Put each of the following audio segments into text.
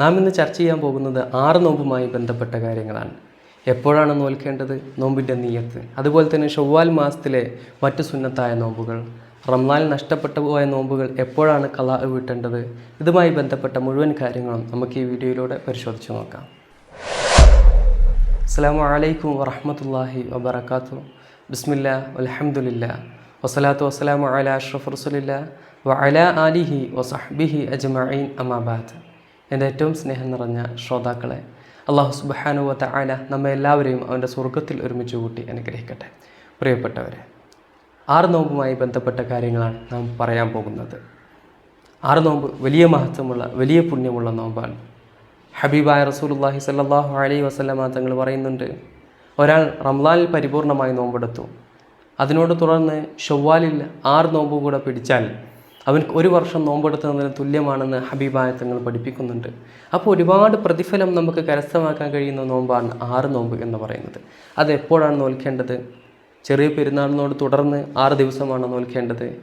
നാം ഇന്ന് ചർച്ച ചെയ്യാൻ പോകുന്നത് ആറ് നോമ്പുമായി ബന്ധപ്പെട്ട കാര്യങ്ങളാണ്. എപ്പോഴാണ് നോൽക്കേണ്ടത്? നോമ്പിന്റെ നീയത്ത്. അതുപോലെ തന്നെ ഷവ്വാൽ മാസത്തിലെ മറ്റു സുന്നത്തായ നോമ്പുകൾ റംലാൽ നഷ്ടപ്പെട്ടു പോയ നോമ്പുകൾ എപ്പോഴാണ് കലാ വീട്ടേണ്ടത്? ഇതുമായി ബന്ധപ്പെട്ട മുഴുവൻ കാര്യങ്ങളും നമുക്ക് ഈ വീഡിയോയിലൂടെ പരിശോധിച്ച് നോക്കാം. അസ്സാം വലൈക്കും വറഹമത്തല്ലാഹി വബർക്കാത്തു ബിസ്മില്ല അലഹമുല്ല വസ്സലാത്തു വസ്സലാമു അല അഷ്റഫ് റസുലില്ല വ അല ആലിഹി വസഹ്ബിഹി അജ്മഈൻ അമാബാദ് എന്റെ ഏറ്റവും സ്നേഹം നിറഞ്ഞ ശ്രോതാക്കളെ അള്ളാഹു സുബാനുവത്ത ആല നമ്മെ എല്ലാവരെയും അവന്റെ സ്വർഗത്തിൽ ഒരുമിച്ച് കൂട്ടി അനുഗ്രഹിക്കട്ടെ. പ്രിയപ്പെട്ടവരെ ആറ് നോമ്പുമായി ബന്ധപ്പെട്ട കാര്യങ്ങളാണ് നാം പറയാൻ പോകുന്നത്. ആറ് നോമ്പ് വലിയ മഹത്വമുള്ള വലിയ പുണ്യമുള്ള നോമ്പാണ്. ഹബീബായ റസൂലുള്ളാഹി സല്ലാഹു അലൈ വസല്ലമ തങ്ങൾ പറയുന്നുണ്ട് ഒരാൾ റംലാനിൽ പരിപൂർണമായി നോമ്പെടുത്തു. അതിനോട് തുടർന്ന് ഷവ്വാലിൽ ആറ് നോമ്പും കൂടെ പിടിച്ചാൽ അവൻക്ക് ഒരു വർഷം നോമ്പെടുത്തതിന് തുല്യമാണെന്ന് ഹബീബായ തങ്ങൾ പഠിപ്പിക്കുന്നുണ്ട്. അപ്പോൾ ഒരുപാട് പ്രതിഫലം നമുക്ക് കരസ്ഥമാക്കാൻ കഴിയുന്ന നോമ്പാണ് ആറ് നോമ്പ് എന്ന് പറയുന്നത്. അത് എപ്പോഴാണ് നോൽക്കേണ്ടത്? ചെറിയ പെരുന്നാളിനോട് തുടർന്ന് ആറ് ദിവസമാണ് നോൽക്കേണ്ടത്?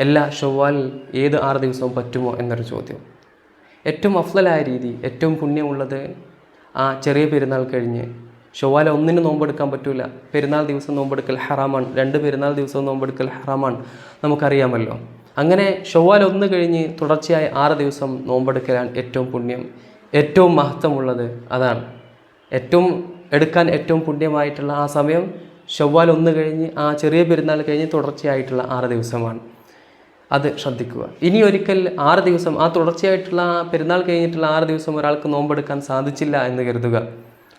എല്ലാ ഷവ്വാലിൽ ഏത് ആറ് ദിവസവും പറ്റുമോ എന്നൊരു ചോദ്യം. ഏറ്റവും അഫ്ലലായ രീതി ഏറ്റവും പുണ്യമുള്ളത് ആ ചെറിയ പെരുന്നാൾ കഴിഞ്ഞ്. ഷവ്വാല ഒന്നിന് നോമ്പെടുക്കാൻ പറ്റൂല. പെരുന്നാൾ ദിവസം നോമ്പെടുക്കൽ ഹറാമാണ്. രണ്ട് പെരുന്നാൾ ദിവസം നോമ്പെടുക്കൽ ഹറാമാണ്. നമുക്കറിയാമല്ലോ. അങ്ങനെ ഷവ്വാൽ ഒന്ന് കഴിഞ്ഞ് തുടർച്ചയായി ആറ് ദിവസം നോമ്പെടുക്കലാണ് ഏറ്റവും പുണ്യം ഏറ്റവും മഹത്വമുള്ളത്. അതാണ്. ഏറ്റവും എടുക്കാൻ ഏറ്റവും പുണ്യമായിട്ടുള്ള ആ സമയം ഷവ്വാൽ ഒന്ന് കഴിഞ്ഞ് ആ ചെറിയ പെരുന്നാൾ കഴിഞ്ഞ് തുടർച്ചയായിട്ടുള്ള ആറ് ദിവസമാണ്. അത് ശ്രദ്ധിക്കുക. ഇനി ഒരിക്കൽ ആറ് ദിവസം ആ തുടർച്ചയായിട്ടുള്ള പെരുന്നാൾ കഴിഞ്ഞിട്ടുള്ള ആറ് ദിവസം ഒരാൾക്ക് നോമ്പെടുക്കാൻ സാധിച്ചില്ല എന്ന് കരുതുക.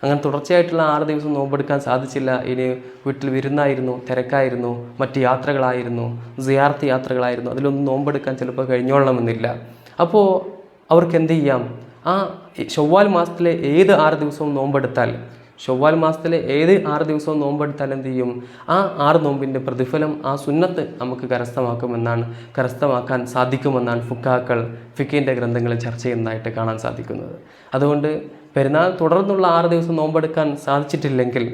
അങ്ങനെ തുടർച്ചയായിട്ടുള്ള ആറ് ദിവസം നോമ്പെടുക്കാൻ സാധിച്ചില്ല. ഇനി വീട്ടിൽ വിരുന്നായിരുന്നു തിരക്കായിരുന്നു മറ്റ് യാത്രകളായിരുന്നു സിയാർത്ത് യാത്രകളായിരുന്നു. അതിലൊന്നും നോമ്പെടുക്കാൻ ചിലപ്പോൾ കഴിഞ്ഞോളണമെന്നില്ല. അപ്പോൾ അവർക്ക് എന്ത് ചെയ്യാം? ആ ചൊവ്വാൽ മാസത്തിലെ ഏത് ആറ് ദിവസവും നോമ്പെടുത്താൽ ചൊവ്വാൽ മാസത്തിലെ ഏത് ആറ് ദിവസവും നോമ്പെടുത്താൽ എന്ത് ചെയ്യും? ആ ആറ് നോമ്പിന്റെ പ്രതിഫലം ആ സുന്നത്ത് നമുക്ക് കരസ്ഥമാക്കുമെന്നാണ് കരസ്ഥമാക്കാൻ സാധിക്കുമെന്നാണ് ഫുക്കാക്കൾ ഫിക്കിന്റെ ഗ്രന്ഥങ്ങളിൽ ചർച്ച ചെയ്യുന്നതായിട്ട് കാണാൻ സാധിക്കുന്നത്. അതുകൊണ്ട് പെരുന്നാൾ തുടർന്നുള്ള ആറ് ദിവസം നോമ്പെടുക്കാൻ സാധിച്ചിട്ടില്ലെങ്കിൽ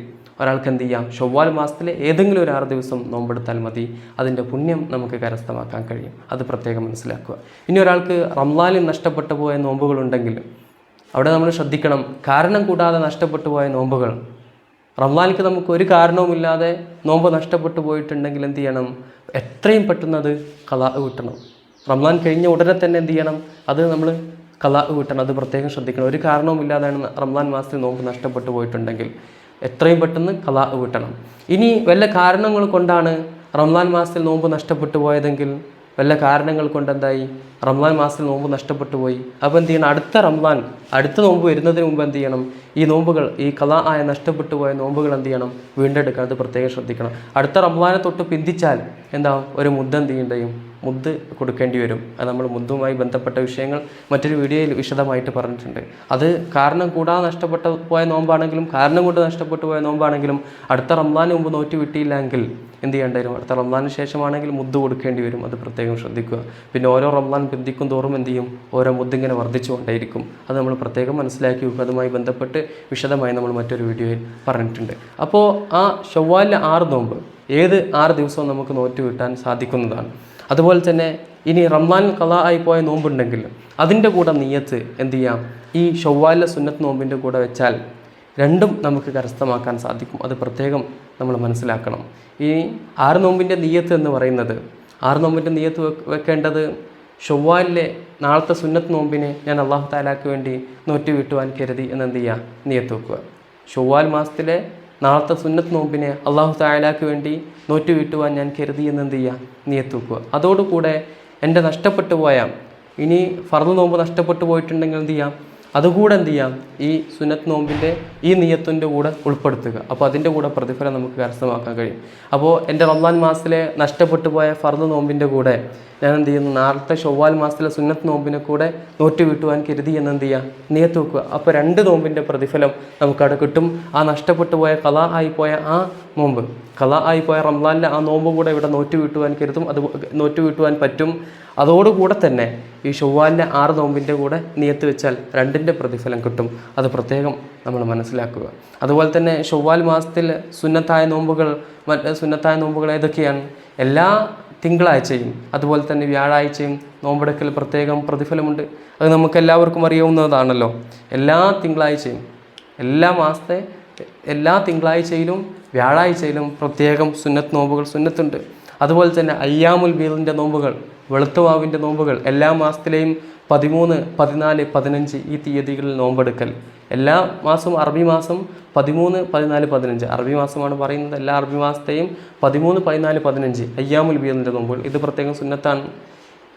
ഒരാൾക്ക് എന്ത് ചെയ്യാം? ചൊവ്വാൽ മാസത്തിലെ ഏതെങ്കിലും ഒരു ആറ് ദിവസം നോമ്പെടുത്താൽ മതി. അതിന്റെ പുണ്യം നമുക്ക് കരസ്ഥമാക്കാൻ കഴിയും. അത് പ്രത്യേകം മനസ്സിലാക്കുക. ഇനി ഒരാൾക്ക് റംലാലിൽ നഷ്ടപ്പെട്ടു പോയ നോമ്പുകളുണ്ടെങ്കിൽ അവിടെ നമ്മൾ ശ്രദ്ധിക്കണം. കാരണം കൂടാതെ നഷ്ടപ്പെട്ടു പോയ നോമ്പുകൾ. റംലാനിക്ക് നമുക്ക് ഒരു കാരണവുമില്ലാതെ നോമ്പ് നഷ്ടപ്പെട്ടു പോയിട്ടുണ്ടെങ്കിൽ എന്ത് ചെയ്യണം? എത്രയും പെട്ടെന്ന് അത് കലാ കിട്ടണം റംലാൻ കഴിഞ്ഞ ഉടനെ തന്നെ എന്ത് ചെയ്യണം? അത് നമ്മൾ കലാ കിട്ടണം അത് പ്രത്യേകം ശ്രദ്ധിക്കണം. ഒരു കാരണവുമില്ലാതെയാണ് റംലാൻ മാസത്തിൽ നോമ്പ് നഷ്ടപ്പെട്ടു പോയിട്ടുണ്ടെങ്കിൽ എത്രയും പെട്ടെന്ന് കല കിട്ടണം. ഇനി വല്ല കാരണങ്ങൾ കൊണ്ടാണ് റംലാൻ മാസത്തിൽ നോമ്പ് നഷ്ടപ്പെട്ടു പോയതെങ്കിൽ വല്ല കാരണങ്ങൾ കൊണ്ട് എന്തായി റംലാൻ മാസത്തിൽ നോമ്പ് നഷ്ടപ്പെട്ടു പോയി. അപ്പോൾ എന്ത് ചെയ്യണം? അടുത്ത റംലാൻ അടുത്ത നോമ്പ് വരുന്നതിന് മുമ്പ് എന്ത് ചെയ്യണം? ഈ നോമ്പുകൾ ഈ കല ആയ നഷ്ടപ്പെട്ടു പോയ നോമ്പുകൾ എന്ത് ചെയ്യണം? വീണ്ടെടുക്കാൻ അത് പ്രത്യേകം ശ്രദ്ധിക്കണം. അടുത്ത റംലാനെ തൊട്ട് പിന്തിച്ചാൽ എന്താ ഒരു മുദ്ദ എന്ത് ചെയ്യേണ്ടയും മുദ്ദ് കൊടുക്കേണ്ടി വരും. അത് നമ്മൾ മുദ്ദുമായി ബന്ധപ്പെട്ട വിഷയങ്ങൾ മറ്റൊരു വീഡിയോയിൽ വിശദമായിട്ട് പറഞ്ഞിട്ടുണ്ട്. അത് കാരണം കൂടാതെ നഷ്ടപ്പെട്ട പോയ നോമ്പാണെങ്കിലും കാരണം കൊണ്ട് നഷ്ടപ്പെട്ടു പോയ നോമ്പാണെങ്കിലും അടുത്ത റംലാന് മുമ്പ് നോറ്റ് വിട്ടിയില്ലെങ്കിൽ എന്ത് ചെയ്യേണ്ടി വരും? അടുത്ത റംബാന് ശേഷമാണെങ്കിൽ മുദ്ദ് കൊടുക്കേണ്ടി വരും. അത് പ്രത്യേകം ശ്രദ്ധിക്കുക. പിന്നെ ഓരോ റംബാൻ ബന്ധിക്കും തോറും എന്ത് ചെയ്യും? ഓരോ മുദ്ദ് ഇങ്ങനെ വർദ്ധിച്ചു വർദ്ധിച്ചുകൊണ്ടേയിരിക്കും അത് നമ്മൾ പ്രത്യേകം മനസ്സിലാക്കി വെക്കുക. അതുമായി ബന്ധപ്പെട്ട് വിശദമായി നമ്മൾ മറ്റൊരു വീഡിയോയിൽ പറഞ്ഞിട്ടുണ്ട്. അപ്പോൾ ആ ചൊവ്വാലിലെ ആറ് നോമ്പ് ഏത് ആറ് ദിവസവും നമുക്ക് നോറ്റ് കിട്ടാൻ സാധിക്കുന്നതാണ്. അതുപോലെ തന്നെ ഇനി റംലാൻ കല ആയിപ്പോയ പോയ നോമ്പുണ്ടെങ്കിൽ അതിന്റെ കൂടെ നീയത്ത് എന്ത് ചെയ്യാം? ഈ ഷവ്വാലിലെ സുന്നത്ത് നോമ്പിന്റെ കൂടെ വെച്ചാൽ രണ്ടും നമുക്ക് കരസ്ഥമാക്കാൻ സാധിക്കും. അത് പ്രത്യേകം നമ്മൾ മനസ്സിലാക്കണം. ഈ ആറ് നോമ്പിന്റെ നീയത്ത് എന്ന് പറയുന്നത് ആറ് നോമ്പിന്റെ നീയത്ത് വെക്കേണ്ടത് ഷവ്വാലിലെ നാളത്തെ സുന്നത്ത് നോമ്പിനെ ഞാൻ അള്ളാഹു താലാക്ക് വേണ്ടി നോറ്റ് വീട്ടുവാൻ കരുതി എന്ന് എന്ത് ചെയ്യുക നീയത്ത് വെക്കുക. ഷവ്വാൽ മാസത്തിലെ നാളത്തെ സുന്നത്ത് നോമ്പിനെ അള്ളാഹു താലാക്ക് വേണ്ടി നോറ്റ് വീട്ടുവാൻ ഞാൻ കരുതി എന്ന് എന്ത് ചെയ്യുക നീയത്ത് വെക്കുക അതോടുകൂടെ എന്റെ നഷ്ടപ്പെട്ടു പോയാൽ ഇനി ഫർദ് നോമ്പ് നഷ്ടപ്പെട്ടു പോയിട്ടുണ്ടെങ്കിൽ എന്ത് ചെയ്യാം? അതുകൂടെ എന്ത് ചെയ്യാം? ഈ സുനത്ത് നോമ്പിന്റെ ഈ നിയത്തിന്റെ കൂടെ ഉൾപ്പെടുത്തുക. അപ്പോൾ അതിന്റെ കൂടെ പ്രതിഫലം നമുക്ക് കരസ്ഥമാക്കാൻ കഴിയും. അപ്പോൾ എന്റെ റമദാൻ മാസത്തിലെ നഷ്ടപ്പെട്ടു പോയ ഫർദ് നോമ്പിന്റെ കൂടെ ഞാൻ എന്ത് ചെയ്യുന്നു നാളത്തെ ഷൊവ്വാൽ മാസത്തിലെ സുന്നത്ത് നോമ്പിനെ കൂടെ നോറ്റ് വീട്ടുവാൻ കരുതി എന്ന് എന്ത് ചെയ്യുക നിയത്ത് വെക്കുക. അപ്പോൾ രണ്ട് നോമ്പിന്റെ പ്രതിഫലം നമുക്കവിടെ കിട്ടും. ആ നഷ്ടപ്പെട്ടു പോയ കല ആയിപ്പോയ പോയ ആ നോമ്പ്. കല ആയിപ്പോയ പോയ റംലാനിലെ ആ നോമ്പ് കൂടെ ഇവിടെ നോറ്റ് വീട്ടുവാൻ കരുതും. അത് നോറ്റ് വീട്ടുവാൻ പറ്റും. അതോടുകൂടെ തന്നെ ഈ ചൊവ്വാലിന്റെ ആറ് നോമ്പിന്റെ കൂടെ നിയത്ത് വെച്ചാൽ രണ്ടിന്റെ പ്രതിഫലം കിട്ടും. അത് പ്രത്യേകം നമ്മൾ മനസ്സിലാക്കുക. അതുപോലെ തന്നെ ചൊവ്വാൽ മാസത്തിൽ സുന്നത്തായ നോമ്പുകൾ സുന്നത്തായ നോമ്പുകൾ ഏതൊക്കെയാണ്? എല്ലാ തിങ്കളാഴ്ചയും അതുപോലെ തന്നെ വ്യാഴാഴ്ചയും നോമ്പെടുക്കൽ പ്രത്യേകം പ്രതിഫലമുണ്ട്. അത് നമുക്ക് എല്ലാവർക്കും അറിയാവുന്നതാണല്ലോ. എല്ലാ തിങ്കളാഴ്ചയും എല്ലാ മാസത്തെ എല്ലാ തിങ്കളാഴ്ചയിലും വ്യാഴാഴ്ചയിലും പ്രത്യേകം സുന്നത്ത് നോമ്പുകൾ സുന്നത്തുണ്ട്. അതുപോലെ തന്നെ അയ്യാമുൽ ബീറിന്റെ നോമ്പുകൾ. വെളുത്തുവാവിന്റെ നോമ്പുകൾ എല്ലാ മാസത്തിലെയും പതിമൂന്ന് പതിനാല് പതിനഞ്ച് ഈ തീയതികളിൽ നോമ്പെടുക്കൽ. എല്ലാ മാസവും അറബി മാസം പതിമൂന്ന് പതിനാല് പതിനഞ്ച്. അറബി മാസമാണ് പറയുന്നത്. എല്ലാ അറബി മാസത്തെയും പതിമൂന്ന് പതിനാല് പതിനഞ്ച്. അയ്യാമുൽ ബിയതിന്റെ നോമ്പുകൾ. ഇത് പ്രത്യേകം സുന്നത്താണ്.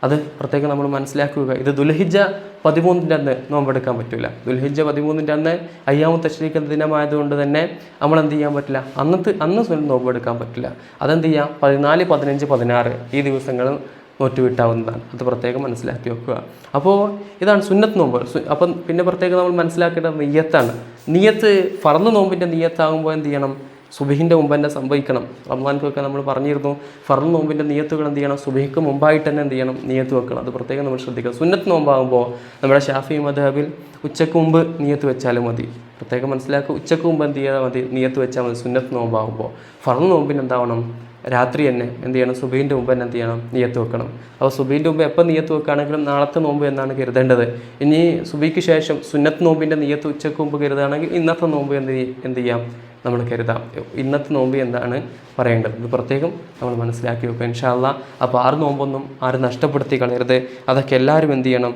അത് പ്രത്യേകം നമ്മൾ മനസ്സിലാക്കുക. ഇത് ദുൽഹിജ പതിമൂന്നിന്റെ അന്ന് നോമ്പെടുക്കാൻ പറ്റില്ല ദുൽഹിജ പതിമൂന്നിന്റെ അന്ന് അയ്യാമു തശ്രീഖ് ദിനമായതുകൊണ്ട് തന്നെ നമ്മൾ എന്ത് ചെയ്യാൻ പറ്റില്ല? അന്നത്തെ അന്ന് നോമ്പെടുക്കാൻ പറ്റില്ല. അതെന്ത് ചെയ്യാം? പതിനാല് പതിനഞ്ച് പതിനാറ് ഈ ദിവസങ്ങളിൽ നോറ്റുവിട്ടാവുന്നതാണ്. അത് പ്രത്യേകം മനസ്സിലാക്കി വെക്കുക. അപ്പോൾ ഇതാണ് സുന്നത്ത് നോമ്പ്. അപ്പം പിന്നെ പ്രത്യേകം നമ്മൾ മനസ്സിലാക്കേണ്ടത് നെയ്യത്താണ് നീയത്ത് ഫറന്ന് നോമ്പിന്റെ നിയത്താകുമ്പോൾ എന്ത് ചെയ്യണം? സുബഹിന്റെ മുമ്പ് തന്നെ സംഭവിക്കണം. റംസാൻക്കൊക്കെ നമ്മൾ പറഞ്ഞിരുന്നു ഫറന്ന് നോമ്പിന്റെ നിയത്തുകൾ എന്ത് ചെയ്യണം? സുബഹിക്ക് മുമ്പായിട്ട് തന്നെ എന്ത് ചെയ്യണം? നിയത്ത് വെക്കണം. അത് പ്രത്യേകം നമ്മൾ ശ്രദ്ധിക്കണം സുന്നത്ത് നോമ്പാകുമ്പോൾ നമ്മുടെ ഷാഫി മധാബിൽ ഉച്ചയ്ക്ക് മുമ്പ് നിയത്ത് വെച്ചാലും മതി. പ്രത്യേകം മനസ്സിലാക്കുക. ഉച്ചയ്ക്ക് മുമ്പ് എന്ത് ചെയ്താൽ മതി? നിയത്ത് വെച്ചാൽ മതി. സുന്നത്ത് നോമ്പാകുമ്പോൾ. ഫറന്ന് നോമ്പിന് എന്താവണം? രാത്രി തന്നെ എന്ത് ചെയ്യണം? സുബീന്റെ മുമ്പ് തന്നെ എന്ത് ചെയ്യണം? നീയത്ത് വെക്കണം. അപ്പോൾ സുബീന്റെ മുമ്പ് എപ്പോൾ നീയത്ത് വെക്കുകയാണെങ്കിലും നാളത്തെ നോമ്പ് എന്നാണ് കരുതേണ്ടത്. ഇനി സുബിക്ക് ശേഷം സുന്നത്ത് നോമ്പിന്റെ നീയത്ത് ഉച്ചയ്ക്ക് മുമ്പ് കരുതുകയാണെങ്കിൽ ഇന്നത്തെ നോമ്പ് എന്ത് എന്ത് ചെയ്യാം? നമ്മൾ കരുതാം. ഇന്നത്തെ നോമ്പ് എന്താണ് പറയേണ്ടത്? ഇത് പ്രത്യേകം നമ്മൾ മനസ്സിലാക്കി വെക്കുക. ഇൻഷാല്ല അപ്പോൾ ആറ് നോമ്പൊന്നും ആരും നഷ്ടപ്പെടുത്തി കളയരുത്. അതൊക്കെ എല്ലാവരും എന്ത് ചെയ്യണം?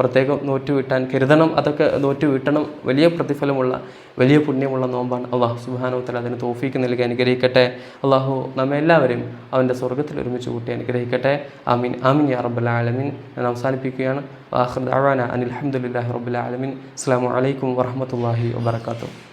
പ്രത്യേകം നോറ്റ് വീട്ടാൻ കരുതണം. അതൊക്കെ നോറ്റ് വീട്ടണം. വലിയ പ്രതിഫലമുള്ള വലിയ പുണ്യമുള്ള നോമ്പാണ്. അള്ളാഹു സുബാനോത്തൽ അതിന് തോഫീക്ക് നൽകി അനുഗ്രഹിക്കട്ടെ. അള്ളാഹു നമ്മെ എല്ലാവരെയും അവന്റെ സ്വർഗത്തിൽ ഒരുമിച്ച് കൂട്ടി അനുഗ്രഹിക്കട്ടെ. ആമീൻ. ആമീൻ യാ റബ്ബുൽ ആലമീൻ. ഞാൻ അവസാനിപ്പിക്കുകയാണ്. അനിൽ ഹംദുലില്ലാഹി റബ്ബുൽ ആലമീൻ. അസ്സലാമു വലൈക്കും വറഹ്മത്തുള്ളാഹി വബറകാതുഹു.